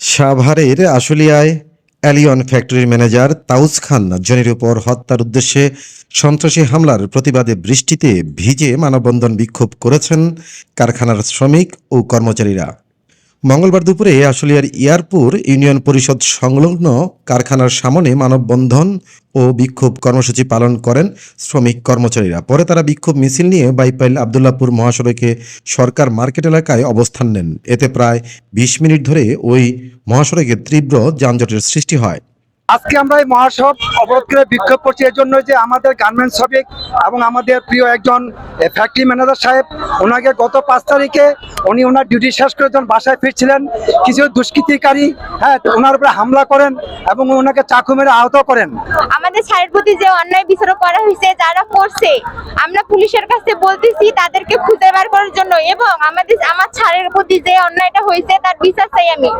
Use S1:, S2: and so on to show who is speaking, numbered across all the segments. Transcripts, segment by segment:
S1: সাভারের আশুলিয়ায় অ্যালিয়ন ফ্যাক্টরির ম্যানেজার তাউজ খান জনের উপর হত্যার উদ্দেশ্যে সন্ত্রাসী হামলার প্রতিবাদে বৃষ্টিতে ভিজে মানববন্ধন বিক্ষোভ করেছেন কারখানার শ্রমিক ও কর্মচারীরা। মঙ্গলবার দুপুরে আশুলিয়ার ইয়ারপুর ইউনিয়ন পরিষদ সংলগ্ন কারখানার সামনে মানববন্ধন ও বিক্ষোভ কর্মসূচি পালন করেন শ্রমিক কর্মচারীরা। পরে তারা বিক্ষোভ মিছিল নিয়ে বাইপাইল আবদুল্লাপুর মহাসড়কে সরকার মার্কেট এলাকায় অবস্থান নেন। এতে প্রায় বিশ মিনিট ধরে ওই মহাসড়কে তীব্র যানজটের সৃষ্টি হয়।
S2: আজকে আমরা এই মহাসড়ক অবরোধ করে বিক্ষোভ করছি। এর জন্য যে আমাদের গার্মেন্টস শ্রমিক এবং আমাদের প্রিয় একজন ফ্যাক্টরি ম্যানেজার সাহেব ওনাকে গত পাঁচ তারিখে উনি ওনার ডিউটি শেষ করে যখন বাসায় ফিরছিলেন কিছু দুষ্কৃতিকারী হ্যাঁ ওনার উপরে হামলা করেন এবং ওনাকে চাকু মেরে আহত করেন।
S3: আমাদের স্যারের প্রতি যে অন্যায় বিচার করা হয়েছে যারা করছে আমরা পুলিশের কাছে বলতেছি তাদেরকে খুঁজে বার করার জন্য এবং আমাদের আমার ছাড়ের প্রতি যে অন্যায়টা হয়েছে তার বিচার চাই আমি।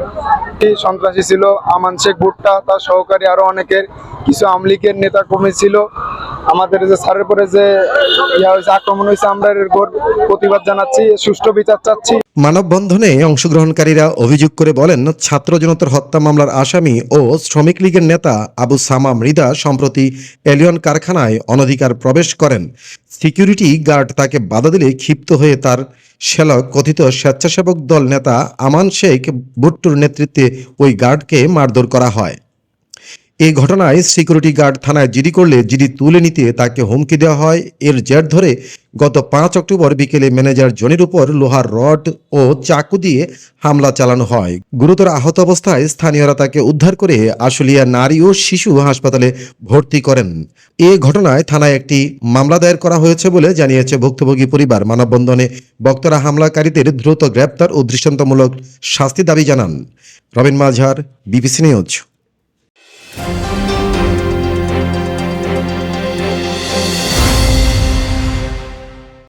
S4: এই সন্ত্রাসী ছিল আমান শেখ ভুট্টা তার সহকারী আরও অনেকের কিছু আমলিকের নেতা কর্মী ছিল। আমাদের যে স্যারের পরে যে ইয়া হয়েছে, আক্রমণ হয়েছে, আমরা এর প্রতিবাদ জানাচ্ছি সুষ্ঠু বিচার চাচ্ছি।
S1: মানববন্ধনে অংশগ্রহণকারীরা অভিযোগ করে বলেন, ছাত্র জনতার হত্যা মামলার আসামি ও শ্রমিক লীগের নেতা আবু সামা মৃদা সম্প্রতি এলিয়ন কারখানায় অনধিকার প্রবেশ করেন। সিকিউরিটি গার্ড তাকে বাধা দিলে ক্ষিপ্ত হয়ে তার শ্যালক কথিত স্বেচ্ছাসেবক দল নেতা আমান শেখ ভুট্টুর নেতৃত্বে ওই গার্ডকে মারধর করা হয়। এই ঘটনায় সিকিউরিটি গার্ড থানায় জিডি করলে জিডি তুলে নিতে তাকে হুমকি দেওয়া হয়। এর জের ধরে গত পাঁচ অক্টোবর বিকেলে ম্যানেজার জনির উপর লোহার রড ও চাকু দিয়ে হামলা চালানো হয়। গুরুতর আহত অবস্থায় স্থানীয়রা তাকে উদ্ধার করে আশুলিয়া নারী ও শিশু হাসপাতালে ভর্তি করেন। এ ঘটনায় থানায় একটি মামলা দায়ের করা হয়েছে বলে জানিয়েছে ভুক্তভোগী পরিবার। মানববন্ধনে বক্তারা হামলাকারীদের দ্রুত গ্রেপ্তার ও দৃষ্টান্তমূলক শাস্তি দাবি জানান। Robin Majhar, BBC News.